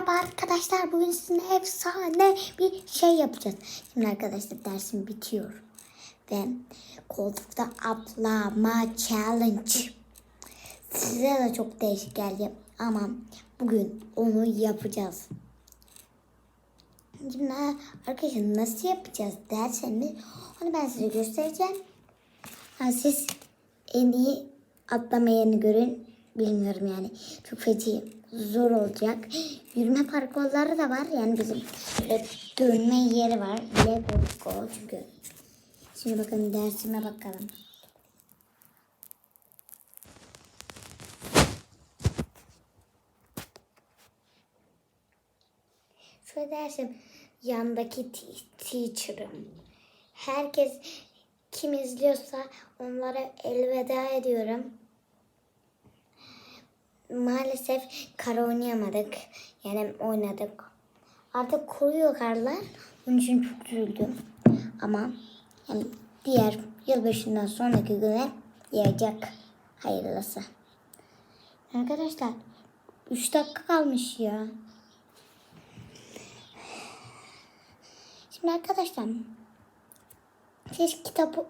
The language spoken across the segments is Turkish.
Merhaba arkadaşlar. Bugün sizinle efsane bir şey yapacağız. Şimdi arkadaşlar dersim bitiyor. Ve koltukta atlama challenge. Size de çok değişik geldi ama bugün onu yapacağız. Şimdi arkadaşlar nasıl yapacağız derseniz onu ben size göstereceğim. Ha, siz en iyi atlamayanı görün. Bilmiyorum yani. Çok feci zor olacak. Yürüme parkurları da var. Yani bizim böyle dönme yeri var. Lego çünkü. Şimdi bakın dersime bakalım. Şöyle dersim yandaki te- teacher'ım. Herkes kim izliyorsa onlara elveda ediyorum. Maalesef kara oynayamadık. Yani oynadık. Artık kuruyor karlar. Bunun için çok üzüldüm. Ama yani diğer yılbaşından sonraki güne yiyecek. Hayırlısı. Arkadaşlar 3 dakika kalmış ya. Şimdi arkadaşlar siz kitap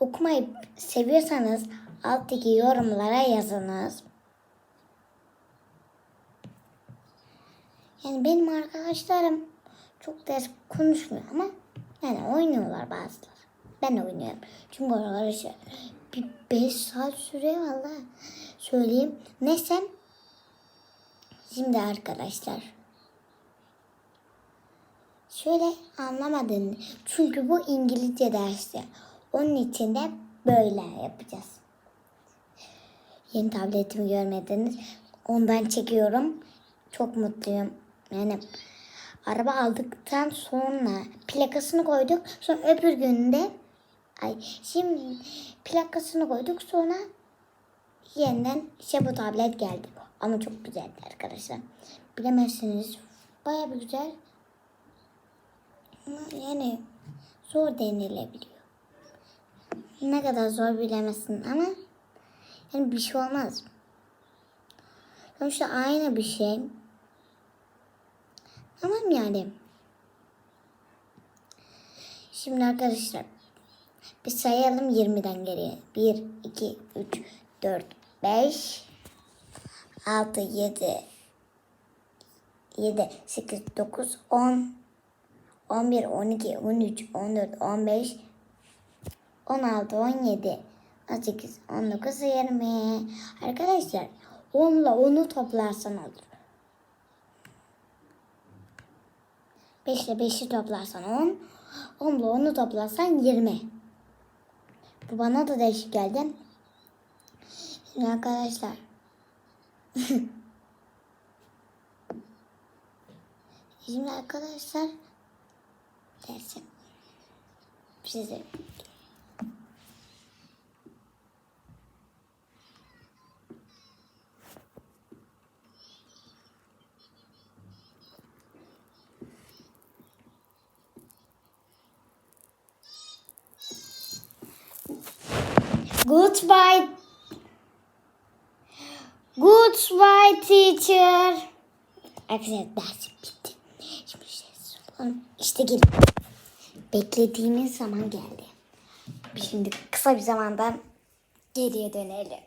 okumayı seviyorsanız alttaki yorumlara yazınız. Yani benim arkadaşlarım çok ders konuşmuyor ama yani oynuyorlar bazıları. Ben oynuyorum. Çünkü arkadaşlar bir 5 saat sürüyor valla. Söyleyeyim. Neyse. Şimdi arkadaşlar. Şöyle anlamadın. Çünkü bu İngilizce dersi. Onun için de böyle yapacağız. Yeni tabletimi görmediniz. Ondan çekiyorum. Çok mutluyum. Yani araba aldıktan sonra plakasını koyduk. Sonra öbür günde ay şimdi plakasını koyduk sonra yeniden işte bu tablet geldi. Ama çok güzeldi arkadaşlar. Bilemezsiniz. Baya bir güzel. Yani zor denilebiliyor. Ne kadar zor bilemezsin ama yani bir şey olmaz. Sonuçta aynı bir şey. Tamam yani. Şimdi arkadaşlar bir sayalım 20'den geriye. 1, 2, 3, 4, 5, 6, 7, 7, 8, 9, 10, 11, 12, 13, 14, 15, 16, 17, 18, 19, 20. Arkadaşlar 10 ile 10'u toplarsan olur. 5 ile 5'i toplarsan 10. 10 ile 10'u toplarsan 20. Bu bana da değişik geldi. Şimdi arkadaşlar. Şimdi arkadaşlar dersim size Goodbye. Goodbye teacher. Arkadaşlar dersim bitti. Şimdi sessiz olalım. İşte gelin. Beklediğimiz zaman geldi. Şimdi kısa bir zamandan geriye dönelim.